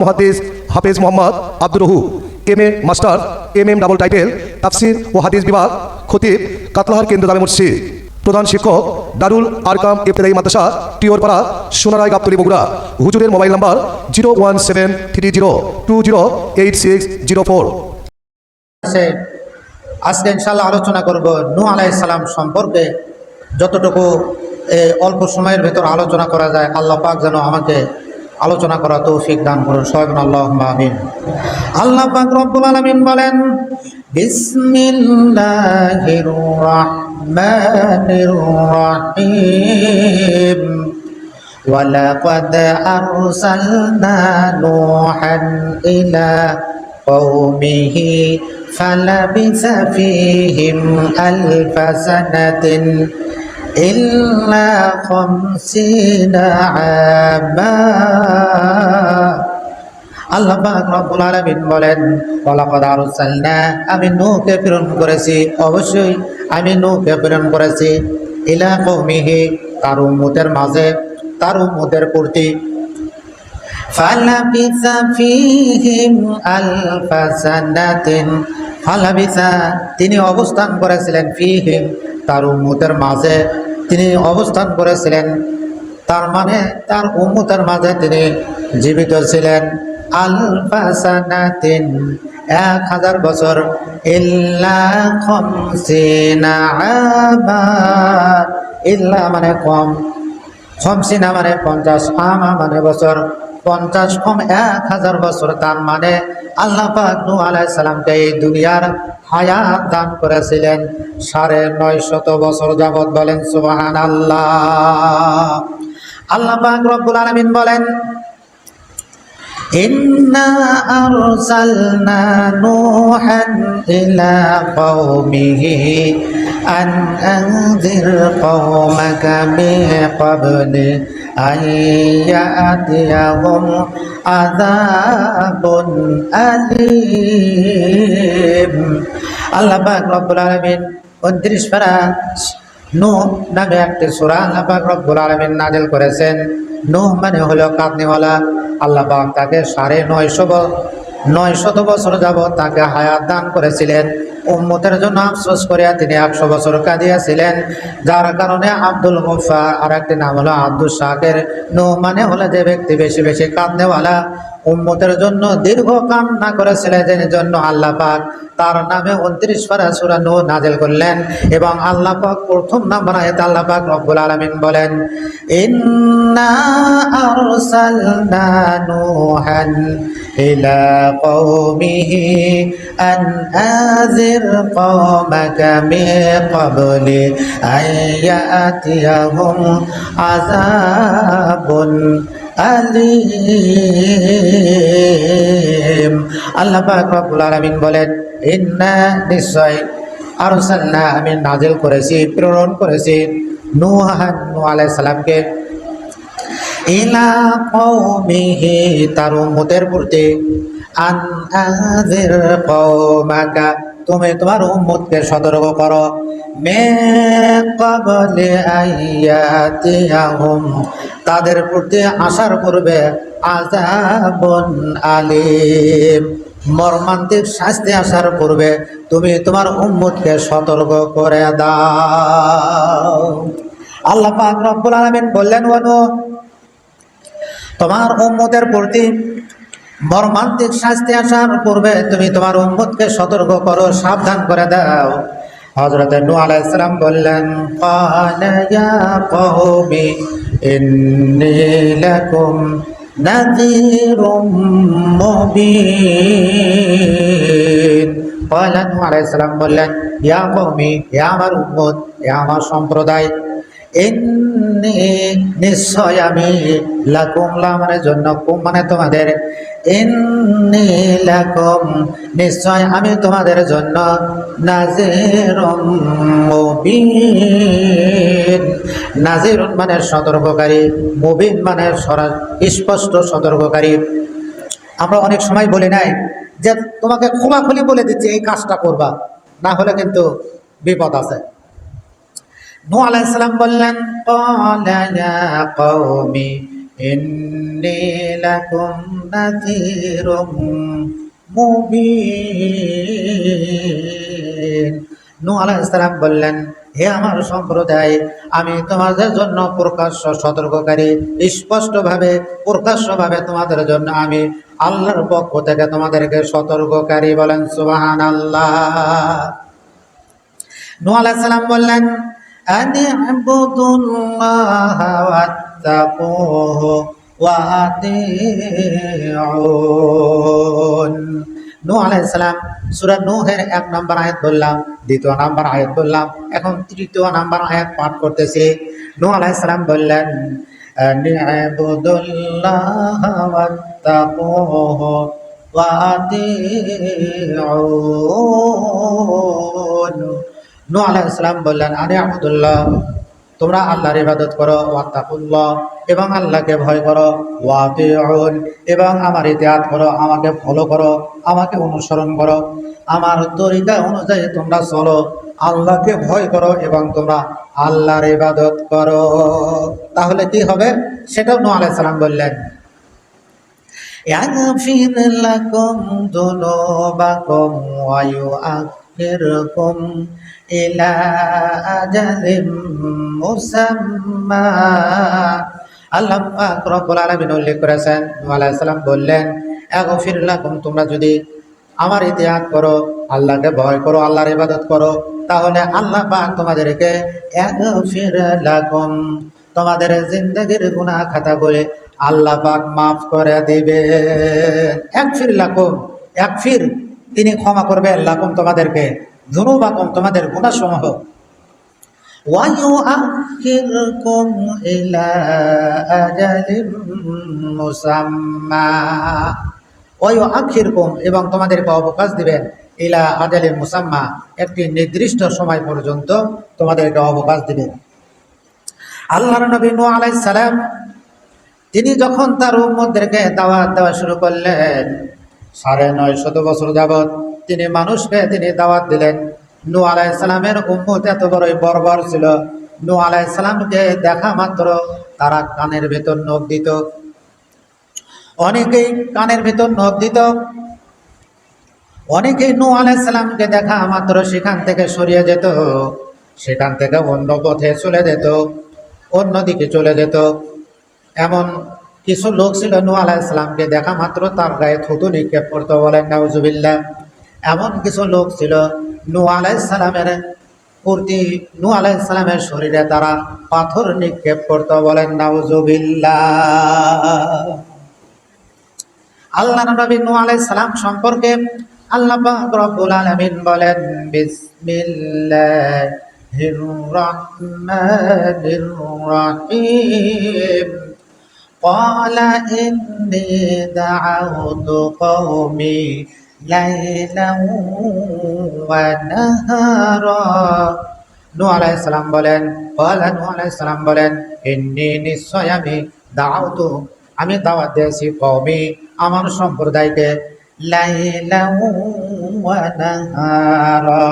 মহাদিস হাফেজ Mohammad Abdur রহু M A master M M double title তাফসির ও হাদিস বিভাগ, খতিব, কাতলাহার কেন্দ্র দামে মসজিদ। প্রধান শিক্ষক দারুল আরকাম ইফতেদাই মাদ্রাসা টিওরপাড়া সোনারায় গাবতলি বগুড়া। হুজুরের mobile number zero one seven three zero two zero eight six zero four. আজকে ইনশাল্লাহ আলোচনা করব নূ আলাইহিস সালাম সম্পর্কে। যতটুকু অল্প সময়ের ভেতর আলোচনা করা যায়, আল্লাহ পাক যেন আমাকে আলোচনা করা তৌফিক দান করুন সবাই আল্লাহ আমিন আল্লাহ পাক রব্বুল আলামিন বলেন বিসমিল্লাহির রহমানির রহিম ولقد أرسلنا نوحا إلى قومه فلبث فيهم ألف سنة إلا خمسين عاما আল্লাহ পাক রব্বুল আলামিন বলেন ওয়ালাকাদ আরসালনা আমি নূহকে প্রেরণ করেছি অবশ্যই আমি নূহকে প্রেরণ করেছি ইলা কওমিহি তার উম্মতের মাঝে তার উম্মতের প্রতি فلبث فيهم ألف سنة فلبث তিনি অবস্থান করেছিলেন ফিহিম তার উম্মতের মাঝে তিনি অবস্থান করেছিলেন। তার মানে তার উম্মতের মাঝে তিনি জীবিত ছিলেন। আলফা সানাতিন এক হাজার বছর। ইল্লা মানে কম। খমসিনা মানে পঞ্চাশ, আমা মানে বছর। পঞ্চাশ কম এক হাজার বছর তার মানে আল্লাহ পাক নূহ আলাইহিস সালামকে এই দুনিয়ার হায়াত দান করেছিলেন সাড়ে নয় শত বছর যাবৎ বলেন সুবাহান আল্লাহ আল্লাহ পাক রব্বুল আলামিন বলেন إنا أرسلنا نوحا إلى قومه أن أنذر قومك من قبل أن يأتيهم عذاب أليم আল্লাহ পাক রব্বুল আলামিন উনত্রিশ পারা নূহ নামে একটি সূরা আল্লাহ পাক রব্বুল আলামিন নাজিল করেছেন নূহ মানে হলো কাঁদনিওয়ালা আল্লাহ পাক তাকে সাড়ে নয়শো ব- নয় শত বছর যাবৎ তাকে হায়াত দান করেছিলেন। উম্মতের জন্য আফসোস করিয়া তিনি একশো বছর কাঁদিয়াছিলেন, যার কারণে আব্দুল মুফা আর একটি নাম হলো আব্দুল শাকের। নৌ মানে হলো যে ব্যক্তি বেশি বেশি কাঁদনেওয়ালা। উম্মতের জন্য দীর্ঘ কান্না করেছিলেন জন্য আল্লাহ পাক তার নামে উনত্রিশ পারা সুরা নূহ নাজেল করলেন এবং আল্লাহ পাক প্রথম নাম্বার আয়াত আল্লাহ পাক রব্বুল আলামিন বলেন, ইন্না আলিম। আল্লাহ পাক রব্বুল আলামিন বলেন, ইন্না নিশ্চয় আরসালনা, আমি নাজিল করেছি, প্রেরণ করেছি নূহান নূহ আলাইহিস সালামকে। ইলা কওমিহি, তার উম্মতের প্রতি আন আযির কওমাকা তুমি তোমার উম্মতকে সতর্ক করো। মে কবলে আইয়াতিয়াহুম, তাদের প্রতি আসার পূর্বে আযাবুন আলিম। মর্মান্তিক শাস্তি আসার পূর্বে তুমি তোমার উম্মতকে সতর্ক করে দাও। আল্লাহ পাক রব্বুল আলামিন বললেন তোমার উম্মতের প্রতি মর্মান্তিক শাস্তি আসার পূর্বে তুমি তোমার উম্মতকে সতর্ক করো, সাবধান করে দাও। হযরত নূহ আলাইহিস সালাম বললেন ক্বালা ইয়া কওমি ইন্নী লাকুম নাযীরুম মুবিন। ক্বালা নূহ আলাইহিস সালাম বললেন, ইয়া কওমি ইয়া আমার উম্মত ইয়া আমার সম্প্রদায়। নিশ্চয় আমি লাকুম, লামানের জন্য কুম মানে তোমাদের। নিশ্চয় আমি তোমাদের জন্য নাজিরুম মানে সতর্ককারী, মুবিন মানে স্পষ্ট সতর্ককারী। আমরা অনেক সময় বলি নাই যে তোমাকে খোলাখুলি বলে দিচ্ছি, এই কাজটা করবা, না হলে কিন্তু বিপদ আছে। নূহ আলাইহিস সালাম বললেন إني لكم نذير মুবিন নূহ আলাইহিস সালাম বললেন হে আমার সম্প্রদায় আমি তোমাদের জন্য প্রকাশ্য সতর্ককারী স্পষ্টভাবে প্রকাশ্যভাবে তোমাদের জন্য আমি আল্লাহর পক্ষ থেকে তোমাদেরকে সতর্ককারী বলেন সুবাহান আল্লাহ নূহ আলাইহিস সালাম বললেন আনি আবুদুল্লাহ ওয়া আতিউন নূহ আলাইহিস সালাম সূরা নূহের এক নম্বর আয়াত বললাম, দ্বিতীয় নম্বর আয়াত বললাম, এখন তৃতীয় নম্বর আয়াত পাঠ করতেছি। নূহ আলাইহিস সালাম বললেন আনি আবুদুল্লাহ ওয়াত্তাকুহু ওয়া আতিউন নূহ আলাইহিস সালাম বললেন, আরে আবুদুল্লাহ তোমরা আল্লাহর ইবাদত করো ওয়াত্তাকুল্লাহ এবং আল্লাহকে ভয় করো ওয়াতিউন এবং আমার ইতিহাদ করো আমাকে ফলো করো আমাকে অনুসরণ করো আমার তরিকা অনুযায়ী তোমরা চলো আল্লাহকে ভয় করো এবং তোমরা আল্লাহর ইবাদত করো তাহলে কি হবে সেটাও নূহ আলাইহিস সালাম বললেন يغفر لكم ذنوبكم ويؤخركم إلى أجل مسمى আল্লাহ পাক রব্বুল আলামিন উল্লেখ করেছেন নূহ আলাইহিস সালাম বললেন আগফির লাকুম তোমরা যদি আমার ইতিহাদ করো আল্লাহকে ভয় করো আল্লাহর ইবাদত করো তাহলে আল্লাহ পাক তোমাদেরকে আগফির লাকুম তোমাদের জিন্দগির গুনাহ খাতাগুলি আল্লাহ পাক মাফ করে দিবে এক ফির লাকুম এক ফির তিনি ক্ষমা করবে লাকুম তোমাদেরকে ধনুবাকুম তোমাদের গুণাসমূহ ويؤخركم إلى أجل مسمى ويؤخركم এবং তোমাদেরকে অবকাশ দিবেন ইলা আজালে মুসাম্মা একটি নির্দিষ্ট সময় পর্যন্ত তোমাদেরকে অবকাশ দিবেন আল্লাহর নবী নূহ আলাইহিস সালাম তিনি যখন তার উম্মতদেরকে দাওয়াত দেওয়া শুরু করলেন সাড়ে নয় শত বছর যাবৎ তিনি মানুষকে তিনি দাওয়াত দিলেন। নূ আলাইসালামের উম্মত এত বড়ই বর্বর ছিল। নূ আলাইসালামকে দেখা মাত্র তারা কানের ভেতর নখ দিত। অনেকেই কানের ভেতর নখ দিত। অনেকেই নূ আলাইসালামকে দেখা মাত্র সেখান থেকে সরিয়ে যেত। সেখান থেকে অন্য পথে চলে যেত, অন্যদিকে চলে যেত। এমন কিছু লোক ছিল নু আলাইসালামকে দেখা মাত্র, তার গায়ে থুতু নিক্ষেপ করতো বলেন, নাউজুবিল্লাহ। এমন কিছু লোক ছিল নু আলাইসালামের প্রতি নূ আলাইসালামের শরীরে তারা পাথর নিক্ষেপ করতো বলেন, নাউজুবিল্লাহ। আল্লাহ নবী নু আলাইহিস সালাম সম্পর্কে আল্লাহ রব্বুল আলামিন বলেন, বিসমিল্লাহির قال إني دعوت قومي ليلا ونهارا নূহ আলাইহিস সালাম বলেন قال নূহ আলাইহিস সালাম বলেন ইন্নী নিশ্চয় আমি দাওয়াতু আমি দাওয়াত দিয়েছি কওমি আমার সম্প্রদায়কে লাইলা ওয়া নাহারা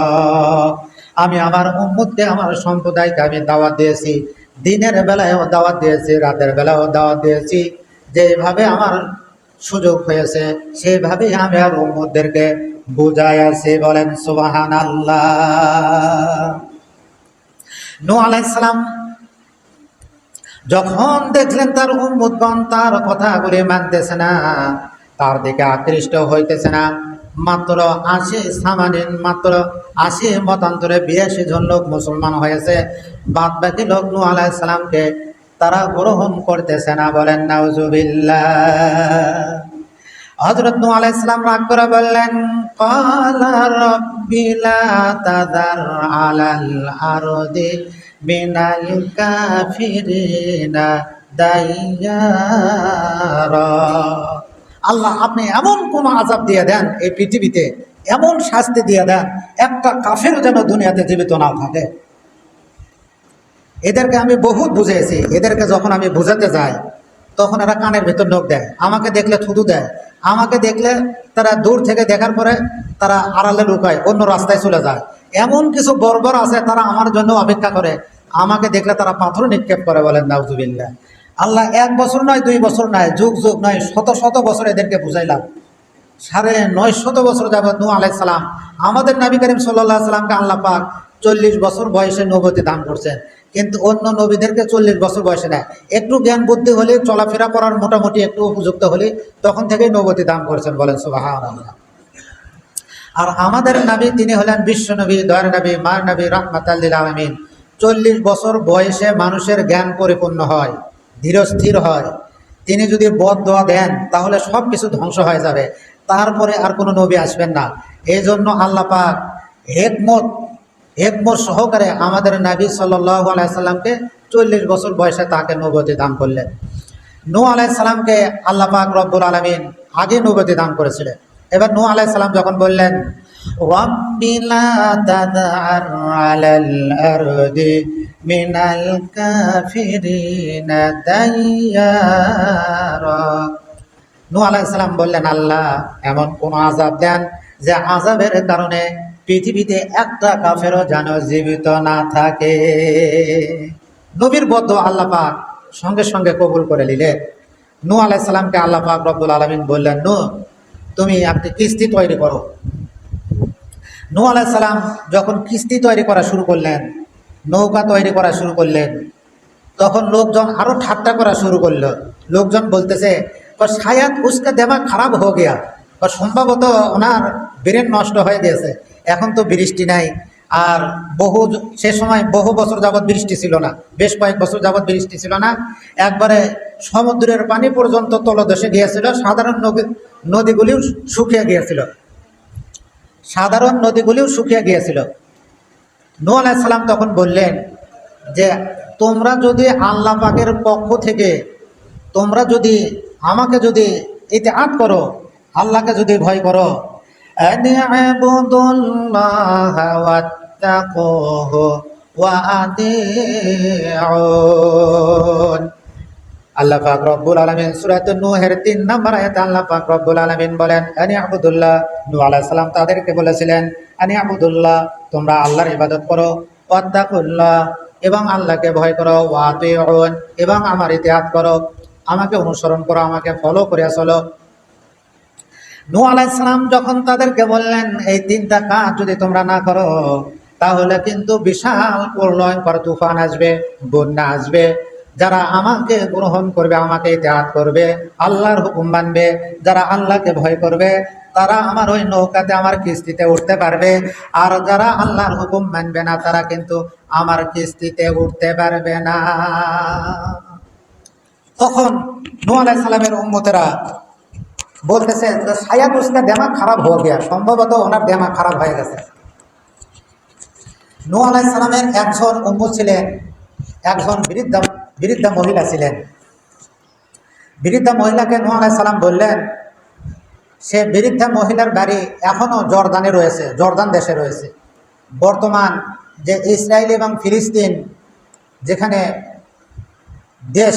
আমি আমার উম্মতকে আমার সম্প্রদায়কে আমি দাওয়াত দিয়েছি দিনের বেলায়ও দাওয়াত দিয়েছি, রাতের বেলায়ও দাওয়াত দিয়েছি। যেভাবে আমার সুযোগ হয়েছে সেইভাবে আমি আর উম্মতদেরকে বুঝাই আছি বলেন সুবাহান আল্লাহ নূ আলাইসালাম যখন দেখলেন তার উম্মুদগণ তার কথাগুলি মানতেছে না, তার দিকে আকৃষ্ট হইতেছে না মাত্র আশি সামানিন মাত্র আশি মতান্তরে বিরাশি জন লোক মুসলমান হয়েছে। বাদ বাকি লোক নু আলাহ সালামকে তারা গ্রহণ করতেছে না বলেন, নাউজুবিল্লাহ। হজরত নু আলাহ ইসলাম রাগ করে বললেন, কালা রব্বিলা তাদার আলাল আরদি মিনাল কাফিরিনা দাইয়ারা। আল্লাহ আপনি এমন কোন আজাব দিয়ে দেন এই পৃথিবীতে, এমন শাস্তি দিয়ে দেন, একটা কাফের যেন দুনিয়াতে জীবিত না থাকে। এদেরকে আমি বহুত বুঝেছি এদেরকে যখন আমি বুঝাতে যাই, তখন এরা কানের ভেতর নোখ দেয়, আমাকে দেখলে থুতু দেয়, আমাকে দেখলে তারা দূর থেকে দেখার পরে তারা আড়ালে লুকায়, অন্য রাস্তায় চলে যায়। এমন কিছু বর্বর আছে তারা আমার জন্য অপেক্ষা করে, আমাকে দেখলে তারা পাথর নিক্ষেপ করে বলেন, নাউজুবিল্লাহ। আল্লাহ এক বছর নয়, দুই বছর নয়, যুগ যুগ নয়, শত শত বছর এদেরকে বুঝাইলাম। সাড়ে নয় শত বছর যাবৎ নু আলাই সালাম আমাদের নবী করিম সাল্লাহ সাল্লামকে আল্লাহ পাক চল্লিশ বছর বয়সে নবতী দান করছেন। কিন্তু অন্য নবীদেরকে চল্লিশ বছর বয়সে নেয় একটু জ্ঞান বুদ্ধি হলে, চলাফেরা করার মোটামুটি একটু উপযুক্ত হলে তখন থেকেই নবতী দান করেছেন বলেন সুবাহ আর আমাদের নবী তিনি হলেন বিশ্ব নবী, দয়ার নবী মার নবী রহমাতাল্লিল আলমিন। চল্লিশ বছর বয়সে মানুষের জ্ঞান পরিপূর্ণ হয়। ধীরস্থির হয়। তিনি যদি বদ দোয়া দেন, তাহলে সব কিছু ধ্বংস হয়ে যাবে। তারপরে আর কোনো নবী আসবেন না। এই জন্য আল্লাহ পাক হেকমত হেকমত সহকারে আমাদের নবী সাল্লাহ আলাইসাল্লামকে চল্লিশ বছর বয়সে তাকে নবতী দান করলেন। নু আলাইসাল্লামকে আল্লাহ পাক রব্বুল আলমিন আগে নবতী দান করেছিলেন। এবার নূ আলাইসাল্লাম যখন বললেন رب لا تذر على الأرض من الكافرين ديارا নূ আলাইসাল্লাম বললেন আল্লাহ এমন কোন আজাব দেন যে আজাবের কারণে পৃথিবীতে একটা কাফেরও যেন জীবিত না থাকে নবীর বদ্ধ আল্লাহ পাক সঙ্গে সঙ্গে কবুল করে নিলেন নূ আলাইসাল্লামকে আল্লাহ পাক রব্বুল আলমিন বললেন নূ তুমি একটি কিস্তি তৈরি করো নূ সালাম যখন কিস্তি তৈরি করা শুরু করলেন, নৌকা তৈরি করা শুরু করলেন, তখন লোকজন আরও ঠাট্টা করা শুরু করল। লোকজন বলতেছে সায়াদ উস্কা দেমা খারাপ হয়ে গিয়া বা সম্ভবত ওনার ব্রেন নষ্ট হয়ে গেছে এখন তো বৃষ্টি নাই। আর বহু সে সময় বহু বছর যাবৎ বৃষ্টি ছিল না, বেশ কয়েক বছর যাবৎ বৃষ্টি ছিল না। একবারে সমুদ্রের পানি পর্যন্ত তলদেশে গিয়েছিল, সাধারণ নদী, নদীগুলিও শুকিয়ে গিয়েছিল। সাধারণ নদীগুলিও শুকিয়ে গিয়েছিল। নূ আলাইসাল্লাম তখন বললেন যে, তোমরা যদি আল্লাহ পাকের পক্ষ থেকে, তোমরা যদি আমাকে যদি এতে আট করো, আল্লাহকে যদি ভয় করো أن আল্লাহ পাক রব্বুল আলামিন সূরাতুন নূহের 3 নম্বর আয়াতে আল্লাহ পাক রব্বুল আলামিন বলেন, আনি আবুদুল্লাহ। নূহ আলাইহিস সালাম তাদেরকে বলেছিলেন, আনি আবুদুল্লাহ, তোমরা আল্লাহর ইবাদত করো, ওয়াত্তাকুল্লাহ, এবং আল্লাহকে ভয় করো, ওয়াতিউন, এবং আমার ইতিহাদ করো, আমাকে অনুসরণ করো, আমাকে ফলো করে চলো। নূহ আলাইহিস সালাম যখন তাদেরকে বললেন, এই তিনটা কাজ যদি তোমরা না করো, তাহলে কিন্তু বিশাল প্রলয়ঙ্কর তুফান আসবে, বন্যা আসবে যারা আমাকে গ্রহণ করবে, আমাকে ইতিহাদ করবে, আল্লাহর হুকুম মানবে, যারা আল্লাহকে ভয় করবে, তারা আমার ওই নৌকাতে, আমার কিস্তিতে উঠতে পারবে। আর যারা আল্লাহর হুকুম মানবে না, তারা কিন্তু আমার কিস্তিতে উঠতে পারবে না। তখন নূহ আলাইহিস সালামের উম্মতেরা বলতেছে যে শায়াদ উসকা দেমাগ খারাপ হয়ে গিয়া, সম্ভবত ওনার দেমাগ খারাপ হয়ে গেছে। নূহ আলাইহিস সালামের একজন উম্মু ছিলেন, একজন বৃদ্ধা বৃদ্ধা মহিলা ছিলেন বৃদ্ধা মহিলাকে আলাইহিস সালাম বললেন সে বৃদ্ধা মহিলার বাড়ি এখনও জর্দানে রয়েছে জর্দান দেশে রয়েছে বর্তমান যে ইসরায়েল এবং ফিলিস্তিন, যেখানে দেশ,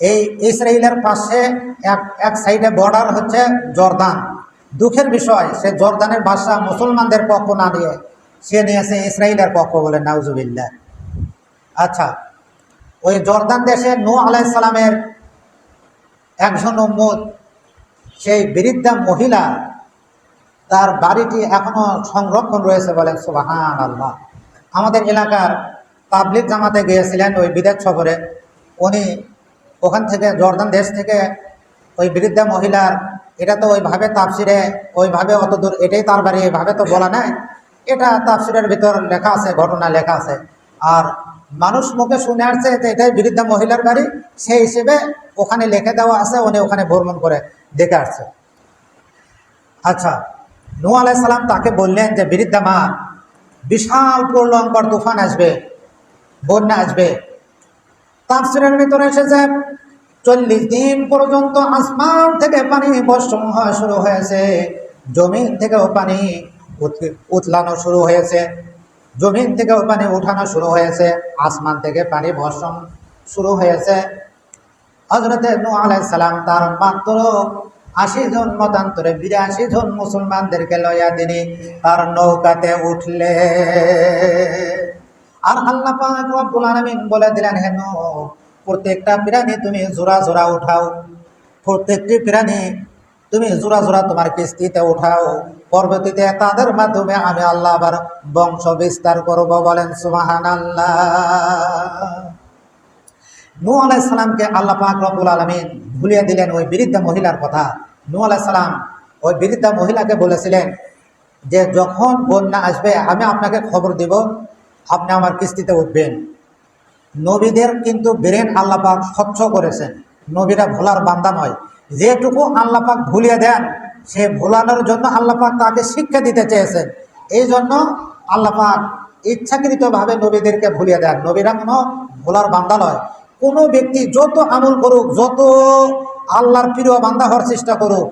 এই ইসরায়েলের পাশে এক এক সাইডে বর্ডার হচ্ছে জর্দান। দুঃখের বিষয়, সে জর্দানের ভাষা মুসলমানদের পক্ষ না দিয়ে সে নিয়েছে ইসরায়েলের পক্ষ বলে, নাউজুবিল্লাহ। আচ্ছা ওই জর্দান দেশে নূ আলাইসালামের একজন উম্মত, সেই বৃদ্ধা মহিলা, তার বাড়িটি এখনও সংরক্ষণ রয়েছে বলেন সুবাহান আল্লাহ আমাদের এলাকার পাবলিক জামাতে গিয়েছিলেন ওই বিদেশ সফরে। উনি ওখান থেকে জর্দান দেশ থেকে ওই বৃদ্ধা মহিলার, এটা তো ওইভাবে তাপসিরে ওইভাবে অত দূর, এটাই তার বাড়ি এইভাবে তো বলা নাই। এটা তাপসিরের ভিতর লেখা আছে ঘটনা লেখা আছে। আর মানুষ মুখে শুনে আসছে এটাই বৃদ্ধা মহিলার বাড়ি, সেই হিসেবে ওখানে লেখে দেওয়া আছে, উনি ওখানে ভ্রমণ করে দেখে আসছে। আচ্ছা নূ সালাম তাকে বললেন যে বৃদ্ধা মা, বিশাল প্রলঙ্কর তুফান আসবে, বন্যা আসবে। তাফসিরের ভিতরে এসেছে, চল্লিশ দিন পর্যন্ত আসমান থেকে পানি বর্ষণ হওয়া শুরু হয়েছে, জমিন থেকেও পানি উত- উতলানো শুরু হয়েছে। জমিন থেকেও পানি উঠানো শুরু হয়েছে, আসমান থেকে পানি বর্ষণ শুরু হয়েছে। হজরতে নু আলাইসালাম তার মাত্র আশি জন মতান্তরে বিরাশি জন মুসলমানদেরকে লইয়া তিনি তার নৌকাতে উঠলে আর আল্লাহ বলে দিলেন হেন প্রত্যেকটা প্রাণী তুমি জোড়া জোড়া উঠাও। প্রত্যেকটি প্রাণী তুমি জোড়া জোড়া তোমার কিস্তিতে উঠাও। পরবর্তীতে তাদের মাধ্যমে আমি আল্লাহ আবার বংশ বিস্তার করব বলেন সুমাহান আল্লাহ নূ আলাইসালামকে আল্লাহ পাক রব্বুল আলমিন ভুলিয়ে দিলেন ওই বৃদ্ধা মহিলার কথা। নূ আলাইসালাম ওই বৃদ্ধা মহিলাকে বলেছিলেন যে, যখন বন্যা আসবে, আমি আপনাকে খবর দিব, আপনি আমার কিস্তিতে উঠবেন। নবীদের কিন্তু ব্রেন আল্লাপাক স্বচ্ছ করেছেন। নবীরা ভোলার বান্দা নয়। যেটুকু আল্লাপাক ভুলিয়ে দেন সে ভোলানোর জন্য আল্লাপাক তাকে শিক্ষা দিতে চেয়েছেন। এই জন্য আল্লাপাক ইচ্ছাকৃতভাবে নবীদেরকে ভুলিয়ে দেন। নবীরা কোনো ভোলার বান্দা নয়। কোনো ব্যক্তি যত আমল করুক, যত আল্লাহর প্রিয় বান্দা হওয়ার চেষ্টা করুক,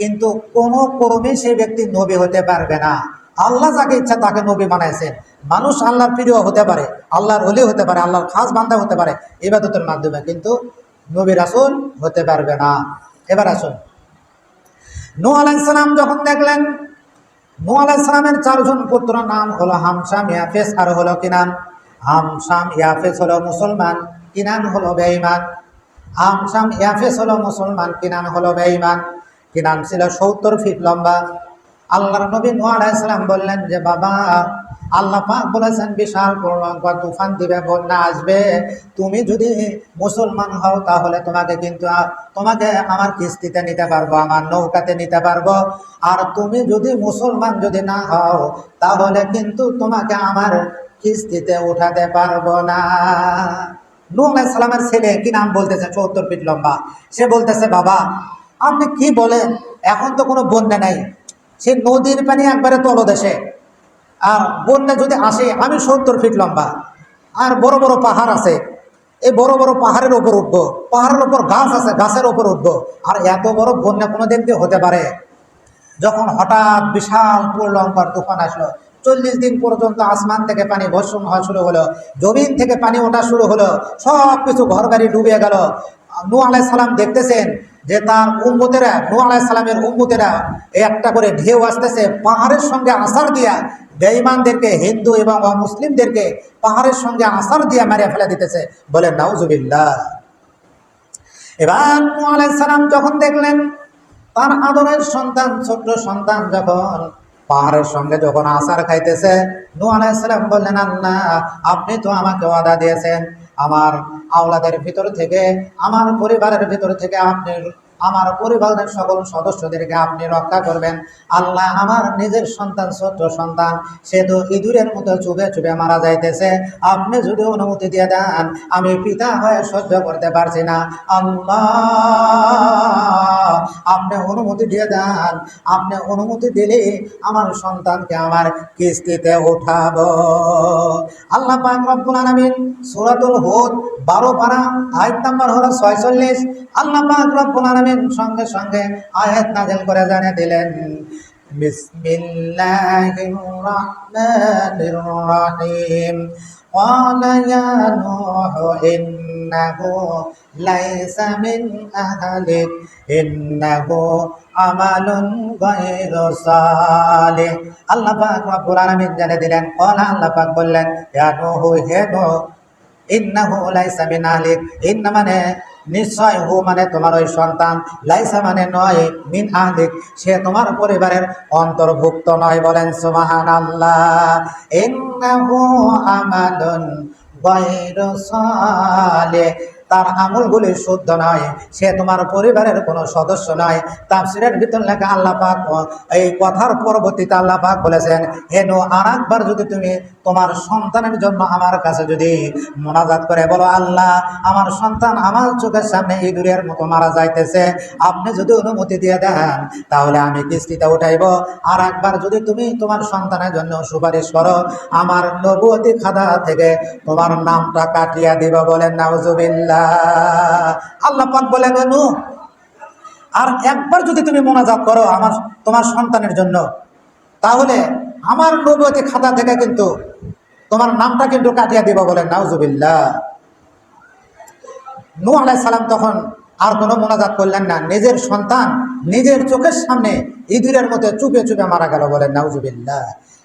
কিন্তু কোনো কর্মে সেই ব্যক্তি নবী হতে পারবে না। আল্লাহ যাকে ইচ্ছা তাকে নবী বানাইছেন। মানুষ আল্লাহর প্রিয় হতে পারে, আল্লাহর অলি হতে পারে, আল্লাহর খাস বান্দা হতে পারে ইবাদতের মাধ্যমে, কিন্তু নবী রাসুল হতে পারবে না। এবার আসুন। নু আলাইসালাম যখন দেখলেন নু আলাইসালামের চারজন পুত্র নাম হলো হামসাম, ইয়াফেস আর হলো কিনান। হামসাম, ইয়াফেস হলো মুসলমান, কিনান হলো বেঈমান। হামসাম, ইয়াফেস হলো মুসলমান, কিনান হলো বেঈমান। কিনান ছিল সত্তর ফিট লম্বা। আল্লাহর নবী নো আলাইসালাম বললেন যে, বাবা আল্লাহ পাক বলেছেন, বিশাল প্রলঙ্কা তুফান দিবে, বন্যা আসবে। তুমি যদি মুসলমান হও, তাহলে তোমাকে কিন্তু তোমাকে আমার কিস্তিতে নিতে পারব, আমার নৌকাতে নিতে পারব। আর তুমি যদি মুসলমান যদি না হও, তাহলে কিন্তু তোমাকে আমার কিস্তিতে উঠাতে পারব না। আলাইহিস সালামের ছেলে কি নাম বলতেছে? চৌত্তর ফিট লম্বা। সে বলতেছে, বাবা, আপনি কি বলেন? এখন তো কোনো বন্যা নাই। সে নদীর পানি একবারে তলদেশে। আর বন্যা যদি আসে, আমি সত্তর ফিট লম্বা। আর বড় বড় পাহাড় আছে, এই বড় বড় পাহাড়ের ওপর উঠবো। পাহাড়ের ওপর গাছ আছে, গাছের ওপর উঠবো। আর এত বড় বন্যা কোনো দিন হতে পারে? যখন হঠাৎ বিশাল প্রলঙ্কার তুফান আসলো, চল্লিশ দিন পর্যন্ত আসমান থেকে পানি বর্ষণ হওয়া শুরু হলো, জমিন থেকে পানি ওঠা শুরু হলো সব কিছু ঘর বাড়ি ডুবে গেল। নু আলাই সালাম দেখতেছেন যে তার উম্মতেরা নু আলাই সালামের উম্মতেরা একটা করে ঢেউ আসতেছে, পাহাড়ের সঙ্গে আসার দিয়া বেঈমানদেরকে হিন্দু এবং মুসলিমদেরকে পাহাড়ের সঙ্গে আসার দিয়ে মারিয়া ফেলে দিতেছে বলে নাউজুবিল্লাহ। এবার সালাম যখন দেখলেন, তার আদরের সন্তান, ছোট্ট সন্তান যখন পাহাড়ের সঙ্গে যখন আসার খাইতেছে, নূহ আলাইহিস সালাম বললেন, আল্লাহ, আপনি তো আমাকে ওয়াদা দিয়েছেন, আমার আওলাদের ভিতর থেকে, আমার পরিবারের ভিতর থেকে আপনি আমার পরিবারের সকল সদস্যদেরকে আপনি রক্ষা করবেন। আল্লাহ আমার নিজের সন্তান, ছোট্ট সন্তান, সে তো ইঁদুরের মতো চুপে চুপে মারা যাইতেছে। আপনি যদি অনুমতি দিয়ে দেন, আমি পিতা হয়ে সহ্য করতে পারছি না। আল্লাহ, আপনি অনুমতি দিয়ে দেন। আপনি অনুমতি দিলে আমার সন্তানকে আমার কিস্তিতে উঠাবো। আল্লাহ পাক রব্বুল আলামিন সূরাতুল হুদ 12 পারা, আয়াত নাম্বার হলো 46 আল্লাহ পাক রব্বুল সঙ্গে সঙ্গে আয়াত নাযিল করে জানিয়ে দিলেন বিসমিল্লাহির রহমানির রহিম قال يا نوح إنه ليس من أهلك إنه عمل غير صالح আল্লাহ পাক রব্বুল আলামিন জানিয়ে দিলেন قال আল্লাহ পাক বললেন ইয়া নূহ হে নূহ ইন্নাহু লাইসা মিন আহলিক ইন্না মানে নিশ্চয় হু মানে তোমার ওই সন্তান। লাইসা মানে নয়, মিন আহলিক। সে তোমার পরিবারের অন্তর্ভুক্ত নয় বলেন সুমাহান আল্লাহ আমাদুন গায়রু সালিহ। তার আমলগুলি শুদ্ধ নয়। সে তোমার পরিবারের কোনো সদস্য নয় তাফসিরের ভিতর লেখা আল্লাহ পাক, এই কথার পরবর্তীতে আল্লাহ পাক বলেছেন হেনু আর একবার যদি তুমি তোমার সন্তানের জন্য আমার কাছে যদি মোনাজাত করে বলো, আল্লাহ, আমার সন্তান আমার চোখের সামনে ইঁদুরের মতো মারা যাইতেছে। আপনি যদি অনুমতি দিয়ে দেন, তাহলে আমি কিস্তিতে উঠাইব। আর একবার যদি তুমি তোমার সন্তানের জন্য সুপারিশ করো, আমার নবুয়তি খাতা থেকে তোমার নামটা কাটিয়া দিব বলেন নাউজুবিল্লাহ। আল্লাহ পাক বলেন নু আর একবার যদি তুমি মোনাজাত করো আমার, তোমার সন্তানের জন্য, তাহলে আমার নবুয়তি খাতা থেকে কিন্তু তোমার নামটা কিন্তু কাটিয়া দিব বলেন নাউজুবিল্লাহ। নূহ আলাইহিস সালাম তখন আর কোনো মোনাজাত করলেন না। নিজের সন্তান নিজের চোখের সামনে ইঁদুরের মতো চুপে চুপে মারা গেল বলেন নাউজুবিল্লাহ।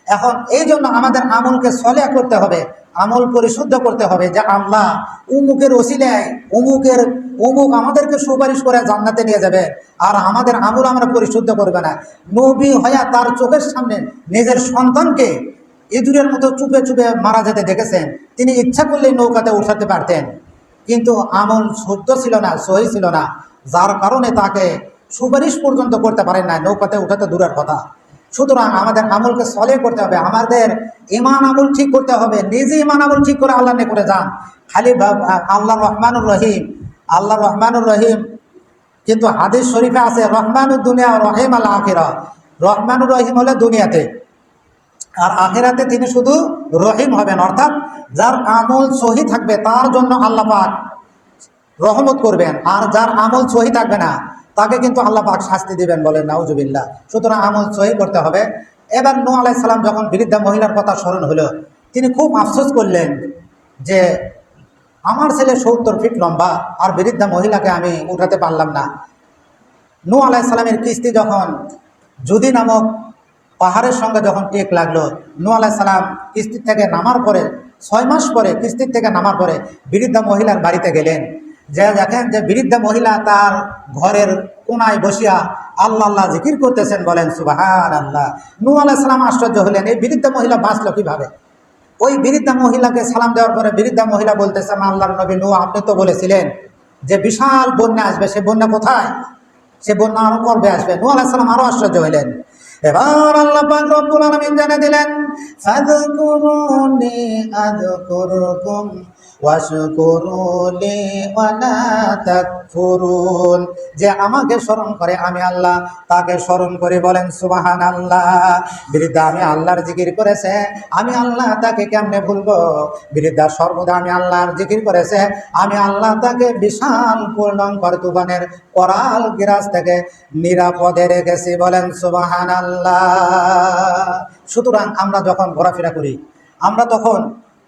এখন এই জন্য আমাদের আমলকে সলে করতে হবে। আমল পরিশুদ্ধ করতে হবে যে আল্লাহ উমুকের ওসিলায় উমুকের, উমুক আমাদেরকে সুপারিশ করে জান্নাতে নিয়ে যাবে আর আমাদের আমল আমরা পরিশুদ্ধ করবে না। নবী হয়া তার চোখের সামনে নিজের সন্তানকে ইঁদুরের মতো চুপে চুপে মারা যেতে দেখেছেন। তিনি ইচ্ছা করলেই নৌকাতে উঠাতে পারতেন। কিন্তু আমল শুদ্ধ ছিল না, সহি ছিল না। যার কারণে তাকে সুপারিশ পর্যন্ত করতে পারেন না নৌকাতে উঠাতে দূরের কথা। সুতরাং আমাদের আমলকে সলে করতে হবে, আমাদের ইমান আমল ঠিক করতে হবে, নিজে ইমান আমল ঠিক করে আল্লাহ নিয়ে করে যান। খালি আল্লাহ রহমানুর রহিম, আল্লাহ রহমানুর রহিম, কিন্তু হাদিস শরীফে আছে, রহমানুর দুনিয়া রহিম আল্লাহ আখিরা। রহমানুর রহিম হলে দুনিয়াতে, আর আখেরাতে তিনি শুধু রহিম হবেন, অর্থাৎ যার আমল সহি থাকবে, তার জন্য আল্লাহ পাক রহমত করবেন, আর যার আমল সহি থাকবে না তাকে কিন্তু আল্লাহ পাক শাস্তি দিবেন বলেন, নাউজুবিল্লাহ। সুতরাং আমল সহি করতে হবে। এবার নু আলাই সালাম যখন বৃদ্ধা মহিলার কথা স্মরণ হলো, তিনি খুব আফসোস করলেন যে, আমার ছেলে সত্তর ফিট লম্বা, আর বৃদ্ধা মহিলাকে আমি উঠাতে পারলাম না। নু আলাই সালামের কিস্তি যখন যদি নামক পাহাড়ের সঙ্গে যখন টেক লাগল নু আলাই সালাম কিস্তির থেকে নামার পরে, ছয় মাস পরে, কিস্তির থেকে নামার পরে বৃদ্ধা মহিলার বাড়িতে গেলেন। যে দেখেন যে বৃদ্ধা মহিলা তার ঘরের কোনায় বসিয়া আল্লাহ আল্লাহ জিকির করতেছেন বলেন সুবাহান আল্লাহ নু আলাই সালাম আশ্চর্য হলেন, এই বৃদ্ধা মহিলা বাঁচলো কীভাবে? ওই বৃদ্ধা মহিলাকে সালাম দেওয়ার পরে বৃদ্ধা মহিলা বলতেছেন আল্লাহর নবী নু আপনি তো বলেছিলেন যে বিশাল বন্যা আসবে, সে বন্যা কোথায়? সে বন্যা আরও করবে আসবে। নু আলাইহিস সালাম আরও আশ্চর্য হইলেন এবার আল্লাহ পাক রব্বুল আলামিন জানিয়ে দিলেন যে আমাকে স্মরণ করে, আমি আল্লাহ, তাকে স্মরণ করে বলেন সুবাহান আল্লাহ বৃদ্ধা, আমি আল্লাহর জিকির করেছে, আমি আল্লাহ তাকে কেমনে ভুলবো? বৃদ্ধা, সর্বদা আমি আল্লাহর জিকির করেছে, আমি আল্লাহ তাকে বিশাল পূর্ণঙ্কর তুফানের করাল গিরাজ থেকে নিরাপদে রেখেছি, বলেন সুবাহান আল্লাহ সুতরাং আমরা যখন ঘোরাফেরা করি, আমরা তখন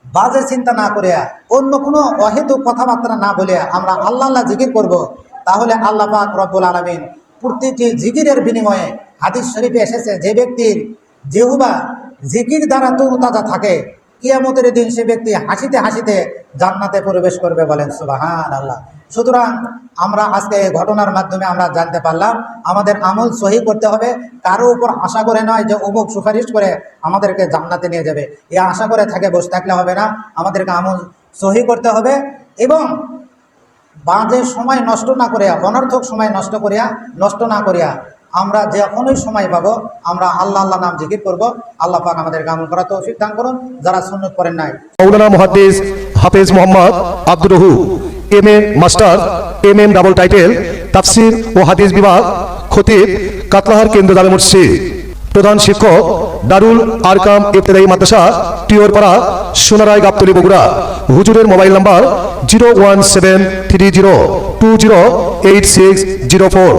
বাজে চিন্তা না করিয়া, অন্য কোনো অহেতু কথাবার্তা না বলে আমরা আল্লাহ আল্লাহ জিকির করব, তাহলে আল্লাহ পাক রব্বুল আলমিন প্রতিটি জিকিরের বিনিময়ে হাদিস শরীফে এসেছে যে ব্যক্তির যেহুবা জিকির দ্বারা তরুতাজা থাকে, কিয়ামতের দিন সে ব্যক্তি হাসিতে হাসিতে জান্নাতে প্রবেশ করবে বলেন সুবাহান আল্লাহ সুতরাং আমরা আজকে এই ঘটনার মাধ্যমে আমরা জানতে পারলাম, আমাদের আমল সহি করতে হবে, কারও উপর আশা করে নয় যে অমুক সুপারিশ করে আমাদেরকে জান্নাতে নিয়ে যাবে। এ আশা করে থাকে, বসে থাকলে হবে না, আমাদেরকে আমল সহি করতে হবে এবং বাজে সময় নষ্ট না করিয়া, অনর্থক সময় নষ্ট করিয়া, নষ্ট না করিয়া আমরা যে কোনোই সময় পাবো, আমরা আল্লাহ আল্লাহ নাম জিকির করব। আল্লাহ পাক আমাদেরকে আমল করা তৌফিক দান করুন, যারা সুন্নত করেন নাই। হাফেজ Mohammad Abdur রহু M A master M M double title তাফসির ও হাদিস বিভাগ, খতিব, কাতলাহার কেন্দ্র, জামে মুর্শি প্রধান শিক্ষক, দারুল আরকাম ইফতেদাই মাদ্রাসা টিওরপাড়া সোনারায় গাবতলি বগুড়া। হুজুরের mobile number, zero one seven three zero two zero eight six zero four.